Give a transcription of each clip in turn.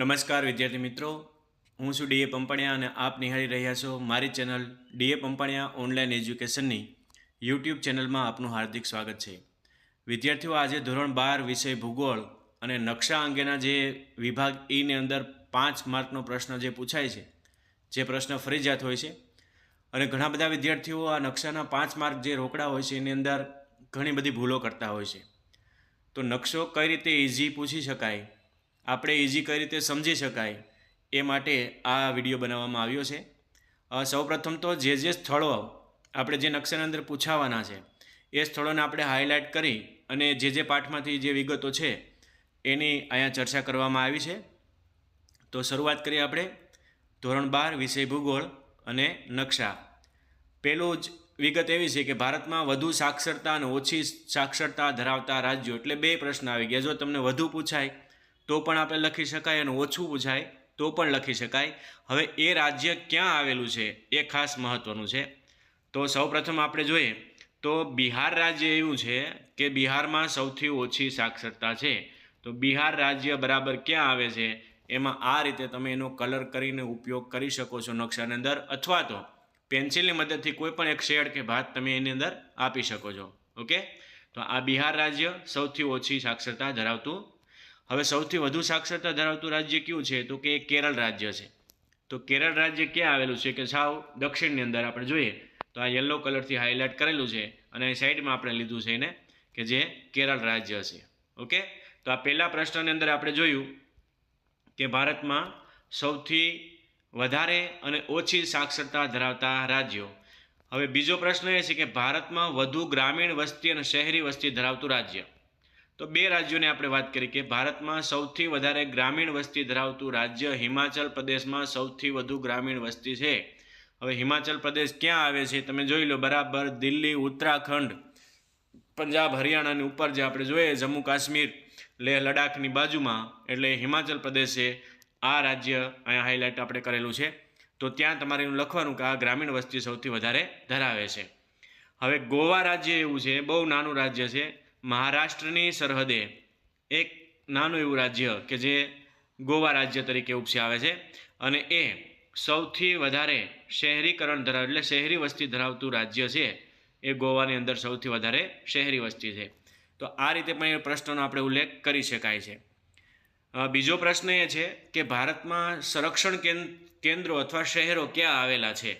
નમસ્કાર, વિદ્યાર્થી મિત્રો. હું છું ડીએ પંપણિયા અને આપ નિહાળી રહ્યા છો મારી ચેનલ ડીએ પંપણિયા ઓનલાઈન એજ્યુકેશનની યુટ્યુબ ચેનલમાં આપનું હાર્દિક સ્વાગત છે. વિદ્યાર્થીઓ, આજે ધોરણ બાર વિષય ભૂગોળ અને નકશા અંગેના જે વિભાગ ઈની અંદર પાંચ માર્કનો પ્રશ્ન જે પૂછાય છે, જે પ્રશ્ન ફરજિયાત હોય છે. અને ઘણા બધા વિદ્યાર્થીઓ આ નકશાના પાંચ માર્ક જે રોકડા હોય છે, એની અંદર ઘણી બધી ભૂલો કરતા હોય છે. તો નકશો કઈ રીતે ઇઝી પૂછી શકાય? આપણે ઇઝી કઈ રીતે સમજી શકાય એ માટે આ વીડિયો બનાવવામાં આવ્યો છે. સૌપ્રથમ તો જે જે સ્થળો આપણે જે નકશાની અંદર પૂછાવાના છે, એ સ્થળોને આપણે હાઇલાઇટ કરી અને જે જે પાઠમાંથી જે વિગતો છે, એની અહીંયા ચર્ચા કરવામાં આવી છે. તો શરૂઆત કરીએ આપણે ધોરણ બાર, વિષય ભૂગોળ અને નકશા. પહેલું જ વિગત એવી છે કે ભારતમાં વધુ સાક્ષરતા અને ઓછી સાક્ષરતા ધરાવતા રાજ્યો એટલે બે પ્રશ્ન આવી ગયા. જો તમને વધુ પૂછાય તો પણ આપણે લખી શકાય અને ઓછું પૂછાય તો પણ લખી શકાય. હવે એ રાજ્ય ક્યાં આવેલું છે એ ખાસ મહત્ત્વનું છે. તો સૌપ્રથમ આપણે જોઈએ, તો બિહાર રાજ્ય એવું છે કે બિહારમાં સૌથી ઓછી સાક્ષરતા છે. તો બિહાર રાજ્ય બરાબર ક્યાં આવે છે? એમાં આ રીતે તમે એનો કલર કરીને ઉપયોગ કરી શકો છો નકશાની અંદર અથવા તો પેન્સિલની મદદથી કોઈ પણ એક શેડ કે ભાત તમે એની અંદર આપી શકો છો. ઓકે? તો આ બિહાર રાજ્ય સૌથી ઓછી સાક્ષરતા ધરાવતું હવે સૌથી વધુ સાક્ષરતા ધરાવતું રાજ્ય કયું છે? તો કે કેરળ રાજ્ય છે. તો કેરળ રાજ્ય ક્યાં આવેલું છે કે સાવ દક્ષિણની અંદર આપણે જોઈએ, તો આ યલો કલરથી હાઇલાઇટ કરેલું છે અને અહીં સાઈડમાં આપણે લીધું છે એને કે જે કેરળ રાજ્ય છે. ઓકે? તો આ પહેલા પ્રશ્નની અંદર આપણે જોયું કે ભારતમાં સૌથી વધારે અને ઓછી સાક્ષરતા ધરાવતા રાજ્યો. હવે બીજો પ્રશ્ન એ છે કે ભારતમાં વધુ ગ્રામીણ વસ્તી અને શહેરી વસ્તી ધરાવતું રાજ્ય. તો બે રાજ્યોની આપણે વાત કરી કે ભારતમાં સૌથી વધારે ગ્રામીણ વસ્તી ધરાવતું રાજ્ય હિમાચલ પ્રદેશમાં સૌથી વધુ ગ્રામીણ વસ્તી છે. હવે હિમાચલ પ્રદેશ ક્યાં આવે છે તમે જોઈ લો બરાબર દિલ્હી, ઉત્તરાખંડ, પંજાબ, હરિયાણાની ઉપર જે આપણે જોઈએ, જમ્મુ કાશ્મીર લેહ લડાખની બાજુમાં, એટલે હિમાચલ પ્રદેશ આ રાજ્ય અહીંયા હાઇલાઇટ આપણે કરેલું છે. તો ત્યાં તમારે એનું લખવાનું કે આ ગ્રામીણ વસ્તી સૌથી વધારે ધરાવે છે. હવે ગોવા રાજ્ય એવું છે, બહુ નાનું રાજ્ય છે. મહારાષ્ટ્રની સરહદે એક નાનું એવું રાજ્ય કે જે ગોવા રાજ્ય તરીકે ઉપસી આવે છે અને એ સૌથી વધારે શહેરીકરણ ધરાવ, એટલે શહેરી વસ્તી ધરાવતું રાજ્ય છે, એ ગોવાની અંદર સૌથી વધારે શહેરી વસ્તી છે. તો આ રીતે પણ એ પ્રશ્નનો આપણે ઉલ્લેખ કરી શકાય છે. બીજો પ્રશ્ન એ છે કે ભારતમાં સંરક્ષણ કેન- કેન્દ્રો અથવા શહેરો ક્યાં આવેલા છે?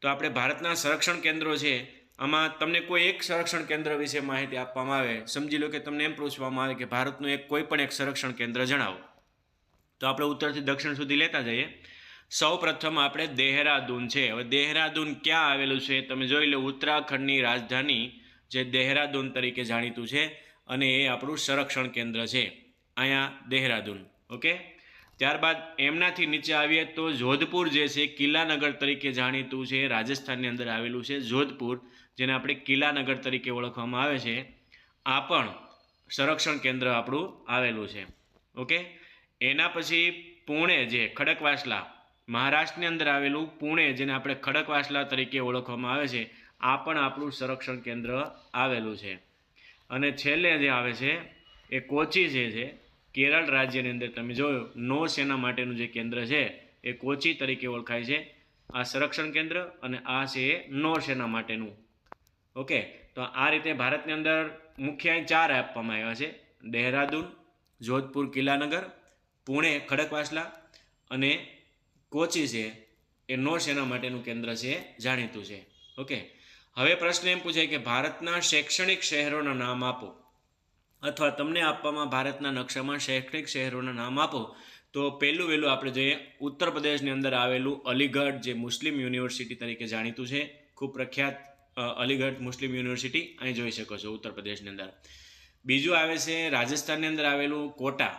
તો આપણે ભારતના સંરક્ષણ કેન્દ્રો છે આમાં તમને કોઈ એક સંરક્ષણ કેન્દ્ર વિશે માહિતી આપવામાં આવે, સમજી લો કે તમને એમ પૂછવામાં આવે કે ભારતનું એક કોઈ પણ એક સંરક્ષણ કેન્દ્ર જણાવો. તો આપણે ઉત્તરથી દક્ષિણ સુધી લેતા જઈએ. સૌ આપણે દેહરાદૂન છે. હવે દેહરાદૂન ક્યાં આવેલું છે? તમે જોઈ લો ઉત્તરાખંડની રાજધાની જે દેહરાદૂન તરીકે જાણીતું છે અને એ આપણું સંરક્ષણ કેન્દ્ર છે. અહીંયા દેહરાદૂન, ઓકે? ત્યારબાદ એમનાથી નીચે આવીએ તો જોધપુર જે છે, કિલ્લાનગર તરીકે જાણીતું છે, રાજસ્થાનની અંદર આવેલું છે જોધપુર. જેને આપણે કિલ્લાનગર તરીકે ઓળખવામાં આવે છે, આ પણ સંરક્ષણ કેન્દ્ર આપણું આવેલું છે. ઓકે? એના પછી પુણે જે ખડકવાસલા, મહારાષ્ટ્રની અંદર આવેલું પુણે જેને આપણે ખડકવાસલા તરીકે ઓળખવામાં આવે છે, આ પણ આપણું સંરક્ષણ કેન્દ્ર આવેલું છે. અને છેલ્લે જે આવે છે, એ કોચી જે છે, કેરળ રાજ્યની અંદર તમે જોયું નૌસેના માટેનું જે કેન્દ્ર છે, એ કોચી તરીકે ઓળખાય છે. આ સંરક્ષણ કેન્દ્ર અને આ છે નૌસેના માટેનું ઓકે, તો આ રીતે ભારતની અંદર મુખ્ય ચાર આપવામાં આવ્યા છે. દહેરાદૂન, જોધપુર કિલ્લાનગર, પુણે ખડકવાસલા અને કોચી છે એ નૌસેના માટેનું કેન્દ્ર છે, જાણીતું છે. ઓકે, હવે પ્રશ્ન એમ પૂછાય કે ભારતના શૈક્ષણિક શહેરોના નામ આપો. અથવા તમને આપવામાં ભારતના નકશામાં શૈક્ષણિક શહેરોના નામ આપો, તો પહેલું વહેલું આપણે જોઈએ, ઉત્તર પ્રદેશની અંદર આવેલું અલીગઢ, જે મુસ્લિમ યુનિવર્સિટી તરીકે જાણીતું છે, ખૂબ પ્રખ્યાત અલીગઢ મુસ્લિમ યુનિવર્સિટી અહીં જોઈ શકો છો ઉત્તર પ્રદેશની અંદર. બીજું આવે છે રાજસ્થાનની અંદર આવેલું કોટા.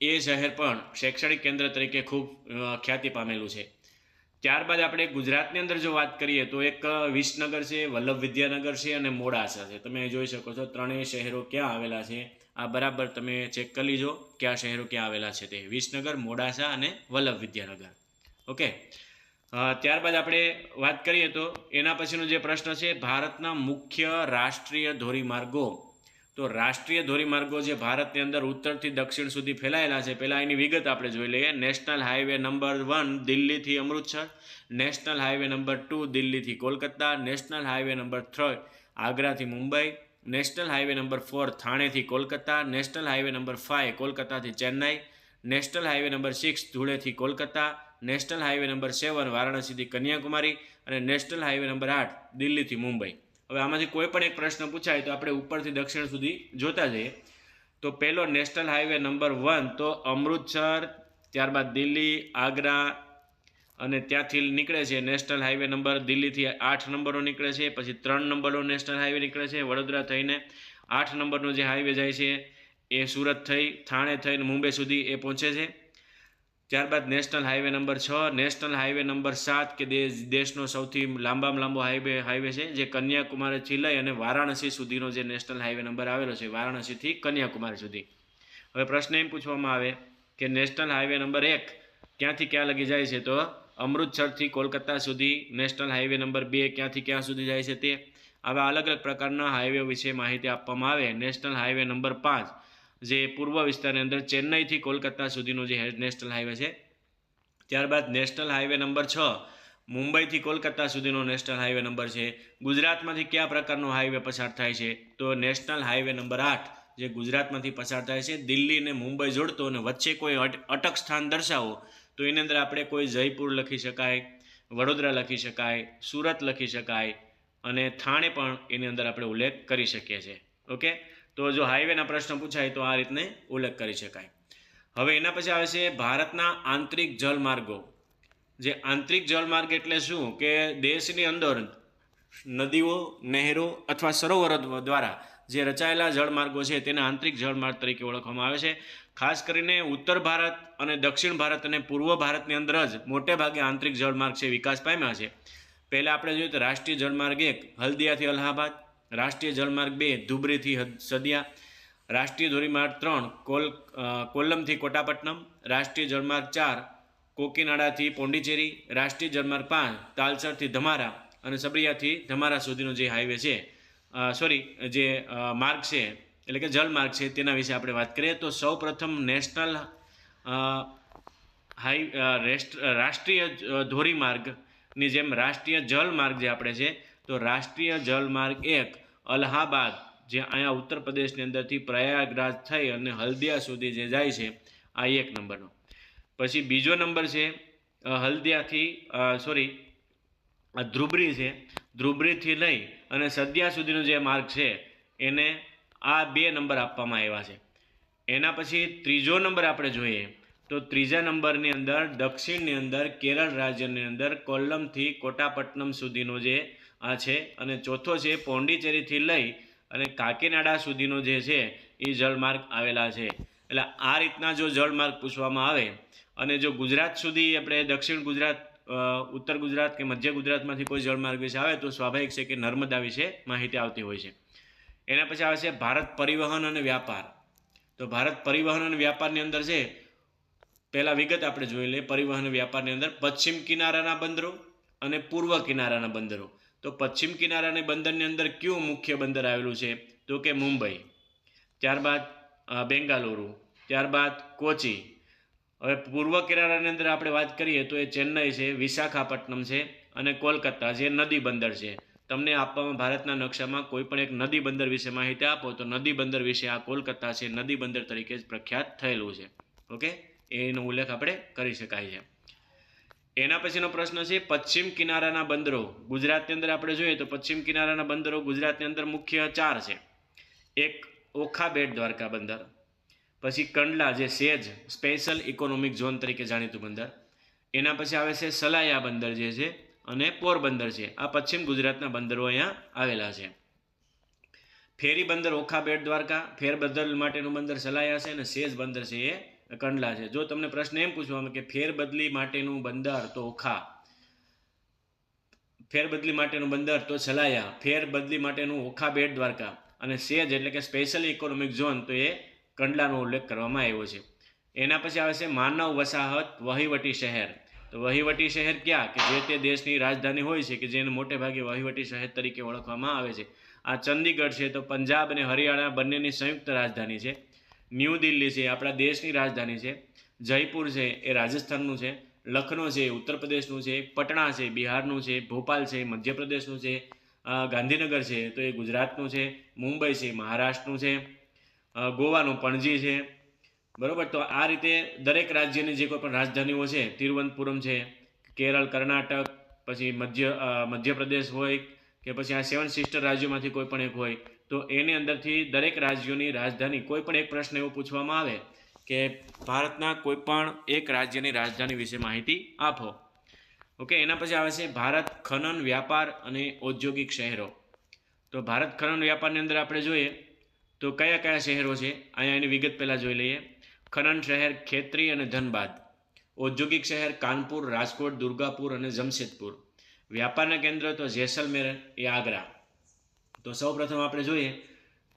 એ શહેર પણ શૈક્ષણિક કેન્દ્ર તરીકે ખૂબ ખ્યાતિ પામેલું છે. ત્યારબાદ આપણે ગુજરાતની અંદર જો વાત કરીએ તો એક વિસનગર છે, વલ્લભ વિદ્યાનગર છે અને મોડાસા છે. તમે જોઈ શકો છો ત્રણેય શહેરો ક્યાં આવેલા છે. આ બરાબર તમે ચેક કરી લીજો કે શહેરો ક્યાં આવેલા છે તે. વિસનગર, મોડાસા અને વલ્લભ વિદ્યાનગર. ઓકે? ત્યારબાદ આપણે વાત કરીએ તો એના પછીનો જે પ્રશ્ન છે, ભારતના મુખ્ય રાષ્ટ્રીય ધોરીમાર્ગો. તો રાષ્ટ્રીય ધોરીમાર્ગો જે ભારતની અંદર ઉત્તરથી દક્ષિણ સુધી ફેલાયેલા છે, પહેલાં એની વિગત આપણે જોઈ લઈએ. નેશનલ હાઈવે નંબર વન દિલ્હીથી Amritsar national highway number two દિલ્હીથી Kolkata national highway number three આગ્રાથી Mumbai national highway number four થાણેથી Kolkata national highway number five કોલકાતાથી Chennai national highway number six Dhuleti Kolkata national highway number seven વારાણસીથી Kanyakumari અને national highway number આઠ દિલ્હીથી મુંબઈ. હવે આમાંથી કોઈ પણ એક પ્રશ્ન પૂછાય તો આપણે ઉપરથી દક્ષિણ સુધી જોતા જઈએ. તો પહેલો નેશનલ હાઈવે નંબર વન તો અમૃતસર, ત્યારબાદ દિલ્હી, આગ્રા અને ત્યાંથી નીકળે છે નેશનલ હાઈવે નંબર. દિલ્હીથી આઠ નંબરનો નીકળે છે, પછી ત્રણ નંબરનો નેશનલ હાઈવે નીકળે છે, વડોદરા થઈને આઠ નંબરનો જે હાઈવે જાય છે એ સુરત થઈ, થાણે થઈને મુંબઈ સુધી એ પહોંચે છે. ત્યારબાદ નેશનલ હાઈવે નંબર છ, નેશનલ હાઈવે નંબર સાત, કે દેશ, દેશનો સૌથી લાંબામાં લાંબો હાઈવે હાઈવે છે, જે કન્યાકુમારીથી લઈ અને વારાણસી સુધીનો જે નેશનલ હાઈવે નંબર આવેલો છે, વારાણસીથી કન્યાકુમારી સુધી. હવે પ્રશ્ન એમ પૂછવામાં આવે કે નેશનલ હાઈવે નંબર એક ક્યાંથી ક્યાં લગી જાય છે? તો અમૃતસરથી કોલકાતા સુધી નેશનલ હાઈવે નંબર બે ક્યાંથી ક્યાં સુધી જાય છે તે? આવા અલગ અલગ પ્રકારના હાઈવે વિશે માહિતી આપવામાં આવે. નેશનલ હાઈવે નંબર પાંચ જે પૂર્વ વિસ્તારની અંદર ચેન્નઈથી કોલકાતા સુધીનો જે નેશનલ હાઈવે છે. ત્યારબાદ નેશનલ હાઈવે નંબર છ, મુંબઈથી કોલકાતા સુધીનો નેશનલ હાઈવે નંબર છે. ગુજરાતમાંથી કયા પ્રકારનો હાઈવે પસાર થાય છે? તો નેશનલ હાઈવે નંબર આઠ, જે ગુજરાતમાંથી પસાર થાય છે, દિલ્હી અને મુંબઈ જોડતો અને વચ્ચે કોઈ અટક સ્થાન દર્શાવો, તો એની અંદર આપણે કોઈ જયપુર લખી શકાય, વડોદરા લખી શકાય, સુરત લખી શકાય અને થાણે પણ એની અંદર આપણે ઉલ્લેખ કરી શકીએ છીએ. ઓકે? તો જો હાઈવેના પ્રશ્ન પૂછાય તો આ રીતને ઉલ્લેખ કરી શકાય. હવે એના પછી આવે છે ભારતના આંતરિક જળમાર્ગો. જે આંતરિક જળમાર્ગ એટલે શું? કે દેશની અંદર નદીઓ, નહેરો અથવા સરોવરો દ્વારા જે રચાયેલા જળમાર્ગો છે તેને આંતરિક જળમાર્ગ તરીકે ઓળખવામાં આવે છે. ખાસ કરીને ઉત્તર ભારત અને દક્ષિણ ભારત અને પૂર્વ ભારતની અંદર જ મોટે ભાગે આંતરિક જળમાર્ગ છે વિકાસ પામ્યા છે. પહેલાં આપણે જોઈએ તો રાષ્ટ્રીય જળમાર્ગ એક, હલ્દિયાથી અલ્હાબાદ રાષ્ટ્રીય જલમાર્ગ બે, ધુબરીથી સદિયા. રાષ્ટ્રીય ધોરીમાર્ગ ત્રણ, કોલ કોલ્લમથી કોટાપટ્ટનમ. રાષ્ટ્રીય જળમાર્ગ ચાર, કોકીનાડાથી પોંડિચેરી. રાષ્ટ્રીય જળમાર્ગ પાંચ, તાલસરથી ધમારા અને સબરિયાથી ધમારા સુધીનો જે હાઈવે છે સોરી, જે માર્ગ છે, એટલે કે જલમાર્ગ છે, તેના વિશે આપણે વાત કરીએ. તો સૌ પ્રથમ નેશનલ હાઈ રાષ્ટ્રીય ધોરીમાર્ગની જેમ રાષ્ટ્રીય જલમાર્ગ જે આપણે છે, તો રાષ્ટ્રીય જલમાર્ગ એક અલ્હાબાદ જે અહીંયા ઉત્તર પ્રદેશની અંદરથી પ્રયાગરાજ થઈ અને હલ્દિયા સુધી જે જાય છે, આ એક નંબરનો. પછી બીજો નંબર છે હલ્દિયાથી સોરી ધ્રુબરી છે. ધ્રુબરીથી લઈ અને સદિયા સુધીનો જે માર્ગ છે, એને આ બે નંબર આપવામાં આવ્યા છે. એના પછી ત્રીજો નંબર આપણે જોઈએ, તો ત્રીજા નંબરની અંદર દક્ષિણની અંદર કેરળ રાજ્યની અંદર કોલ્લમથી કોટાપટ્ટનમ સુધીનો જે આ છે અને ચોથો છે પોંડિચેરીથી લઈ અને કાકીનાડા સુધીનો જે છે એ જળમાર્ગ આવેલા છે. એટલે આ રીતના જો જળમાર્ગ પૂછવામાં આવે અને જો ગુજરાત સુધી આપણે દક્ષિણ ગુજરાત ઉત્તર ગુજરાત કે મધ્ય ગુજરાતમાંથી કોઈ જળમાર્ગ વિશે આવે તો સ્વાભાવિક છે કે નર્મદા વિશે માહિતી આવતી હોય છે. એના પછી આવે છે ભારત પરિવહન અને વ્યાપાર. તો ભારત પરિવહન અને વ્યાપારની અંદર છે, પહેલાં વિગત આપણે જોઈ લઈએ. પરિવહન વ્યાપારની અંદર પશ્ચિમ કિનારાના બંદરો અને પૂર્વ કિનારાના બંદરો. તો પશ્ચિમ કિનારાના બંદરની અંદર કયું મુખ્ય બંદર આવેલું છે? તો કે મુંબઈ. ત્યારબાદ બેંગાલુરુ. ત્યારબાદ, કોચી. હવે પૂર્વ કિનારાની અંદર આપણે વાત કરીએ તો એ ચેન્નઈ છે, વિશાખાપટ્ટનમ છે અને કોલકાતા, જે નદી બંદર છે. તમને આપવામાં ભારતના નકશામાં કોઈ પણ એક નદી બંદર વિશે માહિતી આપો તો નદી બંદર વિશે આ કોલકાતા છે નદી બંદર તરીકે જ પ્રખ્યાત થયેલું છે. ઓકે? એનો ઉલ્લેખ આપણે કરી શકાય છે. એના પછીનો પ્રશ્ન છે, પશ્ચિમ કિનારાના બંદરો. ગુજરાતની અંદર આપણે જોઈએ તો પશ્ચિમ કિનારાના બંદરો ગુજરાતની અંદર મુખ્ય ચાર છે. એક ઓખા બેટ દ્વારકા બંદર, પછી કંડલા જે સેજ સ્પેશિયલ ઇકોનોમિક ઝોન તરીકે જાણીતું બંદર. એના પછી આવે છે સલાયા બંદર જે છે અને પોરબંદર છે. આ પશ્ચિમ ગુજરાતના બંદરો અહીંયા આવેલા છે. ફેરી બંદર ઓખા બેટ દ્વારકા, ફેરબદલ માટેનું બંદર સલાયા છે અને સેજ બંદર છે એ કંડલા છે. જો તમને પ્રશ્ન એમ પૂછવામાં કે ફેરબદલી માટેનું બંદર તો ઓખા ફેરબદલી માટેનું બંદર તો સલાયા. ફેરબદલી માટેનું ઓખા બેટ દ્વારકા. અને સેજ એટલે કે સ્પેશિયલ ઇકોનોમિક ઝોન તો એ કંડલાનો ઉલ્લેખ કરવામાં આવ્યો છે. એના પછી આવે છે માનવ વસાહત વહીવટી શહેર. તો વહીવટી શહેર ક્યાં? કે જે તે દેશની રાજધાની હોય છે કે જેને મોટે ભાગે વહીવટી શહેર તરીકે ઓળખવામાં આવે છે. આ ચંદીગઢ છે તો પંજાબ અને હરિયાણા બંનેની સંયુક્ત રાજધાની છે. ન્યૂ દિલ્હી છે, આપણા દેશની રાજધાની છે, જયપુર છે, એ રાજસ્થાનનું છે લખનૌ છે ઉત્તર પ્રદેશનું છે, પટણા છે, બિહારનું છે, ભોપાલ છે, મધ્યપ્રદેશનું છે ગાંધીનગર છે, તો એ ગુજરાતનું છે, મુંબઈ છે, મહારાષ્ટ્રનું છે ગોવાનું પણજી છે, બરાબર? તો આ રીતે દરેક રાજ્યની જે કોઈ પણ રાજધાનીઓ છે, તિરુવનંતપુરમ છે, કેરળ, કર્ણાટક, પછી મધ્ય મધ્યપ્રદેશ હોય, કે પછી આ સેવન સિસ્ટર રાજ્યોમાંથી કોઈ પણ એક હોય તો એની અંદરથી દરેક રાજ્યોની રાજધાની, કોઈ પણ એક પ્રશ્ન એવો પૂછવામાં આવે કે ભારતના કોઈ પણ એક રાજ્યની રાજધાની વિશે માહિતી આપો. ઓકે, એના પછી આવે છે ભારત ખનન વ્યાપાર અને ઔદ્યોગિક શહેરો. તો ભારત ખનન વ્યાપારની અંદર આપણે જોઈએ તો કયા કયા શહેરો છે? અહીંયા એની વિગત પહેલાં જોઈ લઈએ. ખનન શહેર ખેતરી અને ધનબાદ. ઔદ્યોગિક શહેર કાનપુર, રાજકોટ, દુર્ગાપુર અને જમશેદપુર. વ્યાપારના કેન્દ્ર તો જેસલમેર, એ આગ્રા. તો સૌપ્રથમ આપણે જોઈએ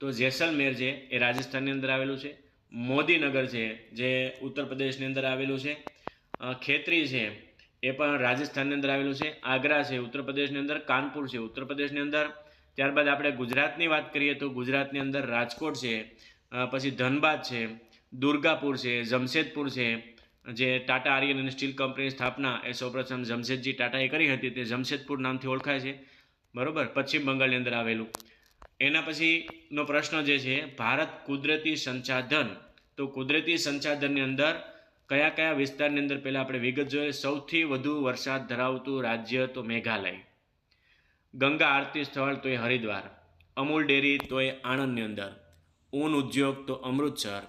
તો જેસલમેર છે એ રાજસ્થાનની અંદર આવેલું છે, મોદીનગર છે જે ઉત્તર પ્રદેશની અંદર આવેલું છે ખેતરી છે એ પણ રાજસ્થાનની અંદર આવેલું છે, આગ્રા છે ઉત્તર પ્રદેશની અંદર, કાનપુર છે ઉત્તર પ્રદેશની અંદર. ત્યારબાદ આપણે ગુજરાતની વાત કરીએ તો ગુજરાતની અંદર રાજકોટ છે પછી ધનબાદ છે, દુર્ગાપુર છે, જમશેદપુર છે, જે ટાટા આર્યન અને સ્ટીલ કંપનીની સ્થાપના એ સૌપ્રથમ જમશેદજી ટાટાએ કરી હતી, તે જમશેદપુર નામથી ઓળખાય છે. બરોબર? પશ્ચિમ બંગાળની અંદર આવેલું. એના પછીનો પ્રશ્ન જે છે, ભારત કુદરતી સંસાધન, તો કુદરતી સંસાધનની અંદર કયા કયા વિસ્તારની અંદર પહેલાં આપણે વિગત જોઈએ? સૌથી વધુ વરસાદ ધરાવતું રાજ્ય તો મેઘાલય. ગંગા આરતી સ્થળ તો એ હરિદ્વાર. અમૂલ ડેરી તો એ આણંદની અંદર. ઊન ઉદ્યોગ તો અમૃતસર.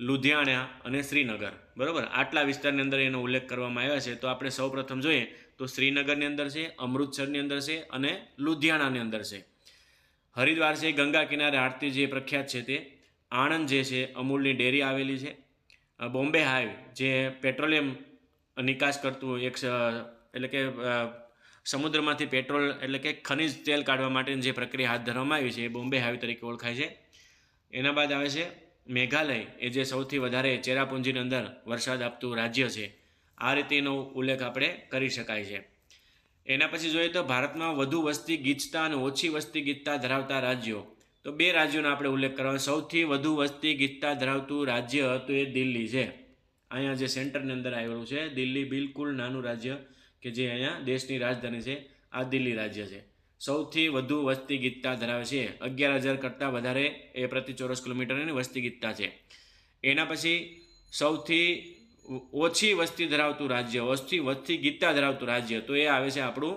લુધિયાણા અને શ્રીનગર. બરાબર? આટલા વિસ્તારની અંદર એનો ઉલ્લેખ કરવામાં આવ્યો છે. તો આપણે સૌપ્રથમ જોઈએ તો શ્રીનગરની અંદર છે, અમૃતસરની અંદર છે અને લુધિયાણાની અંદર છે. હરિદ્વાર છે, ગંગા કિનારે આરતી જે પ્રખ્યાત છે તે, આણંદ જે છે, અમૂલની ડેરી આવેલી છે. બોમ્બે હાઈવ જે પેટ્રોલિયમ નિકાસ કરતું એક એટલે કે સમુદ્રમાંથી પેટ્રોલ એટલે કે ખનિજ તેલ કાઢવા માટેની જે પ્રક્રિયા હાથ ધરવામાં આવી છે, એ બોમ્બે હાઈવ તરીકે ઓળખાય છે. એના બાદ આવે છે, મેઘાલય, એ જે સૌથી વધારે ચેરાપુંજીની અંદર વરસાદ આપતું રાજ્ય છે. આ રીતેનો ઉલ્લેખ આપણે કરી શકાય છે. એના પછી જોઈએ તો ભારતમાં વધુ વસ્તી ગીચતા અને ઓછી વસ્તી ગીચતા ધરાવતા રાજ્યો. તો બે રાજ્યોનો આપણે ઉલ્લેખ કરવાનો. સૌથી વધુ વસ્તી ગીચતા ધરાવતું રાજ્ય તો એ દિલ્હી છે. અહીંયા જે સેન્ટરની અંદર આવેલું છે, દિલ્હી બિલકુલ નાનું રાજ્ય કે જે અહીંયા દેશની રાજધાની છે, આ દિલ્હી રાજ્ય છે. સૌથી વધુ વસ્તી ગીચતા ધરાવે છે, અગિયાર હજાર કરતાં વધારે એ પ્રતિ ચોરસ કિલોમીટરની વસ્તી ગીચતા છે. એના પછી સૌથી ઓછી વસ્તી ધરાવતું રાજ્ય વસ્તી વસ્તી ગીચતા ધરાવતું રાજ્ય, તો એ આવે છે આપણું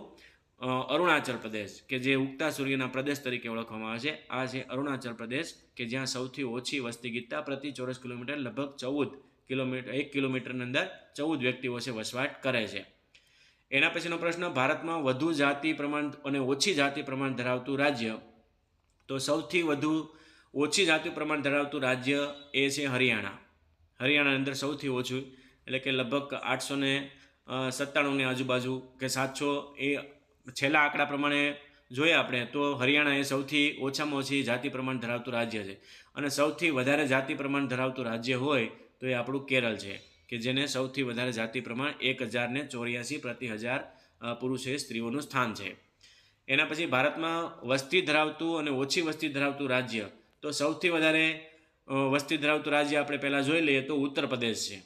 અરુણાચલ પ્રદેશ, કે જે ઉગતા સૂર્યના પ્રદેશ તરીકે ઓળખવામાં આવે છે. આ છે અરુણાચલ પ્રદેશ, કે જ્યાં સૌથી ઓછી વસ્તી ગીતતા પ્રતિ ચોરસ કિલોમીટર લગભગ ચૌદ કિલોમીટર એક કિલોમીટરની અંદર ચૌદ વ્યક્તિઓ છે વસવાટ કરે છે. એના પછીનો પ્રશ્ન, ભારતમાં વધુ જાતિ પ્રમાણ અને ઓછી જાતિ પ્રમાણ ધરાવતું રાજ્ય, તો સૌથી વધુ ઓછી જાતિ પ્રમાણ ધરાવતું રાજ્ય એ છે હરિયાણા. હરિયાણાની અંદર સૌથી ઓછું, એટલે કે લગભગ આઠસો ને સત્તાણુંની આજુબાજુ કે સાતસો એ છેલ્લા આંકડા પ્રમાણે જોઈએ આપણે, તો હરિયાણા એ સૌથી ઓછામાં ઓછી જાતિ પ્રમાણ ધરાવતું રાજ્ય છે. અને સૌથી વધારે જાતિ પ્રમાણ ધરાવતું રાજ્ય હોય તો એ આપણું કેરળ છે, કે જેને સૌથી વધારે જાતિ પ્રમાણ એક હજારને ચોર્યાસી પ્રતિ હજાર પુરુષે સ્ત્રીઓનું સ્થાન છે. એના પછી ભારતમાં વસ્તી ધરાવતું અને ઓછી વસ્તી ધરાવતું રાજ્ય, તો સૌથી વધારે વસ્તી ધરાવતું રાજ્ય આપણે પહેલાં જોઈ લઈએ તો ઉત્તર પ્રદેશ છે,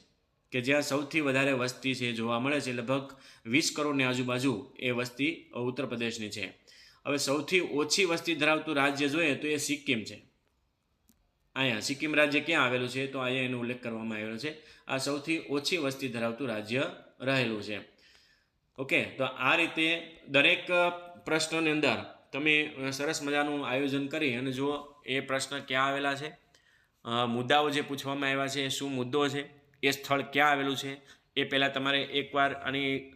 કે જ્યાં સૌથી વધારે વસ્તી છે જોવા મળે છે, લગભગ વીસ કરોડની આજુબાજુ એ વસ્તી ઉત્તર પ્રદેશની છે. હવે સૌથી ઓછી વસ્તી ધરાવતું રાજ્ય જોઈએ તો એ સિક્કિમ છે. અહીંયા સિક્કિમ રાજ્ય ક્યાં આવેલું છે તો અહીંયા એનો ઉલ્લેખ કરવામાં આવેલો છે. આ સૌથી ઓછી વસ્તી ધરાવતું રાજ્ય રહેલું છે. ઓકે, તો આ રીતે દરેક પ્રશ્નોની અંદર તમે સરસ મજાનું આયોજન કરી અને જુઓ એ પ્રશ્ન ક્યાં આવેલા છે. મુદ્દાઓ જે પૂછવામાં આવ્યા છે, શું મુદ્દો છે, એ સ્થળ ક્યાં આવેલું છે, એ પહેલાં તમારે એકવાર આની